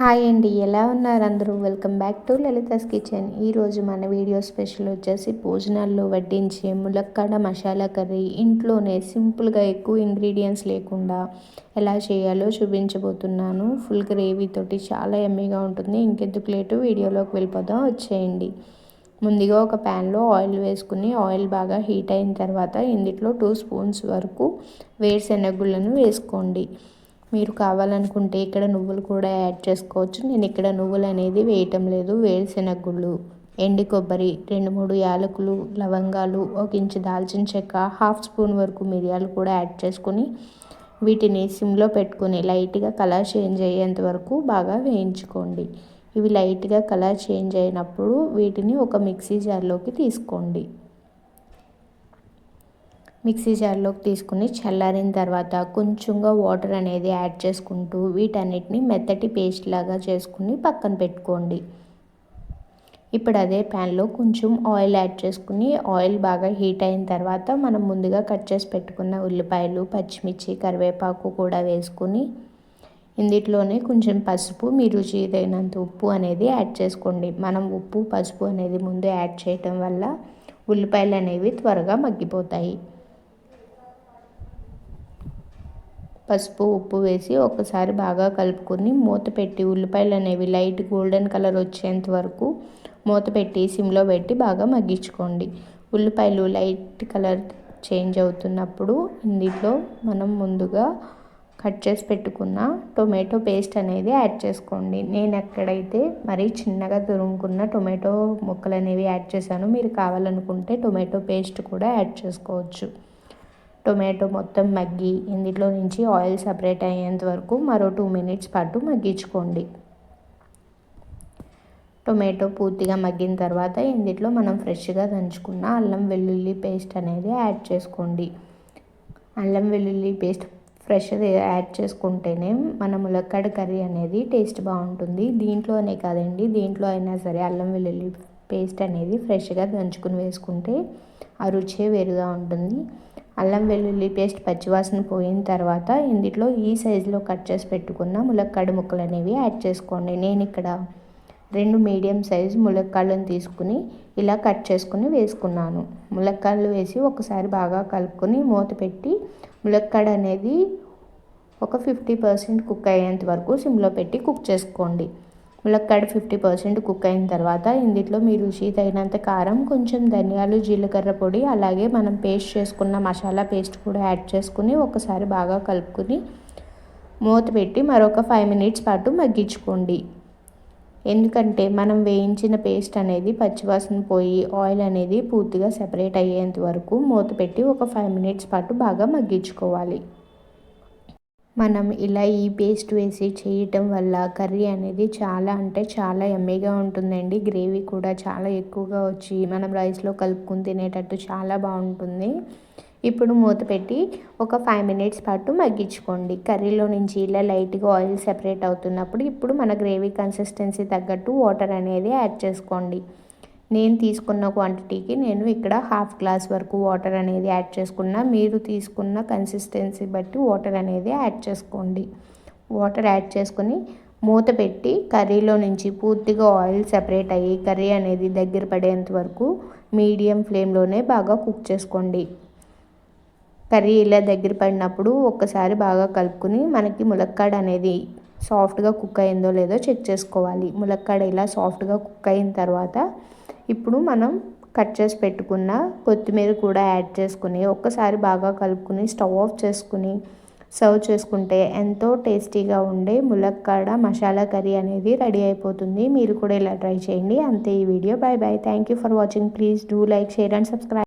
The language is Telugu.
హాయ్ అండి ఎలా ఉన్నారు అందరూ? Welcome back to Lalitha's kitchen. ఈరోజు మన వీడియో స్పెషల్ వచ్చేసి భోజనాల్లో వడ్డించే ములక్కాడ మసాలా కర్రీ. ఇంట్లోనే సింపుల్గా ఎక్కువ ఇంగ్రీడియంట్స్ లేకుండా ఎలా చేయాలో చూపించబోతున్నాను. ఫుల్ గ్రేవీతోటి చాలా ఎమ్మీగా ఉంటుంది. ఇంకెందుకు లేటు వీడియోలోకి వెళ్ళిపోదాం. వచ్చేయండి. ముందుగా ఒక ప్యాన్లో ఆయిల్ వేసుకుని ఆయిల్ బాగా హీట్ అయిన తర్వాత ఇందులో టూ స్పూన్స్ వరకు వేరుశెనగుళ్ళను వేసుకోండి. మీరు కావాలనుకుంటే ఇక్కడ నువ్వులు కూడా యాడ్ చేసుకోవచ్చు. నేను ఇక్కడ నువ్వులు అనేది వేయటం లేదు. వేరుశెనగ గుళ్ళు ఎండి కొబ్బరి రెండు మూడు యాలకులు లవంగాలు ఒక ఇంచు దాల్చిన చెక్క హాఫ్ స్పూన్ వరకు మిరియాలు కూడా యాడ్ చేసుకొని వీటిని సిమ్లో పెట్టుకుని లైట్గా కలర్ చేంజ్ అయ్యేంత వరకు బాగా వేయించుకోండి. ఇవి లైట్గా కలర్ చేంజ్ అయినప్పుడు వీటిని ఒక మిక్సీ జార్లోకి తీసుకోండి. మిక్సీ జార్లోకి తీసుకుని చల్లారిన తర్వాత కొంచెంగా వాటర్ అనేది యాడ్ చేసుకుంటూ వీటన్నిటిని మెత్తటి పేస్ట్ లాగా చేసుకుని పక్కన పెట్టుకోండి. ఇప్పుడు అదే ప్యాన్లో కొంచెం ఆయిల్ యాడ్ చేసుకుని ఆయిల్ బాగా హీట్ అయిన తర్వాత మనం ముందుగా కట్ చేసి పెట్టుకున్న ఉల్లిపాయలు పచ్చిమిర్చి కరివేపాకు కూడా వేసుకుని ఇందులోనే కొంచెం పసుపు మీ రుచి తగినంత ఉప్పు అనేది యాడ్ చేసుకోండి. మనం ఉప్పు పసుపు అనేది ముందు యాడ్ చేయటం వల్ల ఉల్లిపాయలు అనేవి త్వరగా మగ్గిపోతాయి. పసుపు ఉప్పు వేసి ఒకసారి బాగా కలుపుకొని మూత పెట్టి ఉల్లిపాయలు అనేవి లైట్ గోల్డెన్ కలర్ వచ్చేంత వరకు మూత పెట్టి సిమ్లో పెట్టి బాగా మగ్గించుకోండి. ఉల్లిపాయలు లైట్ కలర్ చేంజ్ అవుతున్నప్పుడు ఇందులో మనం ముందుగా కట్ చేసి పెట్టుకున్న టొమాటో పేస్ట్ అనేది యాడ్ చేసుకోండి. నేను ఎక్కడైతే మరీ చిన్నగా తురుముకున్న టొమాటో ముక్కలు అనేవి యాడ్ చేశాను మీరు కావాలనుకుంటే టొమాటో పేస్ట్ కూడా యాడ్ చేసుకోవచ్చు. టొమాటో మొత్తం మగ్గి ఇందులో నుంచి ఆయిల్ సపరేట్ అయ్యేంత వరకు మరో టూ మినిట్స్ పాటు మగ్గించుకోండి. టొమాటో పూర్తిగా మగ్గిన తర్వాత ఇందులో మనం ఫ్రెష్గా దంచుకున్న అల్లం వెల్లుల్లి పేస్ట్ అనేది యాడ్ చేసుకోండి. అల్లం వెల్లుల్లి పేస్ట్ ఫ్రెష్ యాడ్ చేసుకుంటేనే మన ములక్కాడ కర్రీ అనేది టేస్ట్ బాగుంటుంది. దీంట్లోనే కాదండి దీంట్లో అయినా సరే అల్లం వెల్లుల్లి పేస్ట్ అనేది ఫ్రెష్గా దంచుకుని వేసుకుంటే ఆ రుచే వేరుగా ఉంటుంది. అల్లం వెల్లుల్లి పేస్ట్ పచ్చివాసన పోయిన తర్వాత ఇందులో ఈ సైజులో కట్ చేసి పెట్టుకున్న ములక్కాడు ముక్కలు అనేవి యాడ్ చేసుకోండి. నేను ఇక్కడ రెండు మీడియం సైజు ములక్కాళ్ళను తీసుకుని ఇలా కట్ చేసుకుని వేసుకున్నాను. ములక్కాళ్ళు వేసి ఒకసారి బాగా కలుపుకొని మూత పెట్టి ములక్కాడ అనేది ఒక ఫిఫ్టీ పర్సెంట్ కుక్ అయ్యేంత వరకు సిమ్లో పెట్టి కుక్ చేసుకోండి. ములక్కాడ ఫిఫ్టీ పర్సెంట్ కుక్ అయిన తర్వాత ఇందులో మీ రుచి తగినంత కారం కొంచెం ధనియాలు జీలకర్ర పొడి అలాగే మనం పేస్ట్ చేసుకున్న మసాలా పేస్ట్ కూడా యాడ్ చేసుకుని ఒకసారి బాగా కలుపుకొని మూత పెట్టి మరొక ఫైవ్ మినిట్స్ పాటు మగ్గించుకోండి. ఎందుకంటే మనం వేయించిన పేస్ట్ అనేది పచ్చివాసన పోయి ఆయిల్ అనేది పూర్తిగా సెపరేట్ అయ్యేంత వరకు మూత పెట్టి ఒక ఫైవ్ మినిట్స్ పాటు బాగా మగ్గించుకోవాలి. మనం ఇలా ఈ పేస్ట్ వేసి చేయటం వల్ల కర్రీ అనేది చాలా అంటే చాలా ఎమ్మీగా ఉంటుందండి. గ్రేవీ కూడా చాలా ఎక్కువగా వచ్చి మనం రైస్లో కలుపుకుని తినేటట్టు చాలా బాగుంటుంది. ఇప్పుడు మూత పెట్టి ఒక ఫైవ్ మినిట్స్ పాటు మగ్గించుకోండి. కర్రీలో నుంచి ఇలా లైట్గా ఆయిల్ సెపరేట్ అవుతున్నప్పుడు ఇప్పుడు మన గ్రేవీ కన్సిస్టెన్సీ తగ్గట్టు వాటర్ అనేది యాడ్ చేసుకోండి. నేను తీసుకున్న క్వాంటిటీకి నేను ఇక్కడ హాఫ్ గ్లాస్ వరకు వాటర్ అనేది యాడ్ చేసుకున్న మీరు తీసుకున్న కన్సిస్టెన్సీ బట్టి వాటర్ అనేది యాడ్ చేసుకోండి. వాటర్ యాడ్ చేసుకొని మూత పెట్టి కర్రీలో నుంచి పూర్తిగా ఆయిల్ సెపరేట్ అయ్యి కర్రీ అనేది దగ్గర పడేంత వరకు మీడియం ఫ్లేమ్లోనే బాగా కుక్ చేసుకోండి. కర్రీ ఇలా దగ్గర పడినప్పుడు ఒక్కసారి బాగా కలుపుకుని మనకి ములక్కాడ అనేది సాఫ్ట్గా కుక్ అయిందో లేదో చెక్ చేసుకోవాలి. ములక్కాడ ఇలా సాఫ్ట్గా కుక్ అయిన తర్వాత ఇప్పుడు మనం కట్ చేసి పెట్టుకున్న కొత్తిమీర కూడా యాడ్ చేసుకుని ఒక్కసారి బాగా కలుపుకుని స్టవ్ ఆఫ్ చేసుకుని సర్వ్ చేసుకుంటే ఎంతో టేస్టీగా ఉండే ములక్కాడ మసాలా కర్రీ అనేది రెడీ అయిపోతుంది. మీరు కూడా ఇలా ట్రై చేయండి. అంతే ఈ video. Bye bye thank you for watching please do like share and subscribe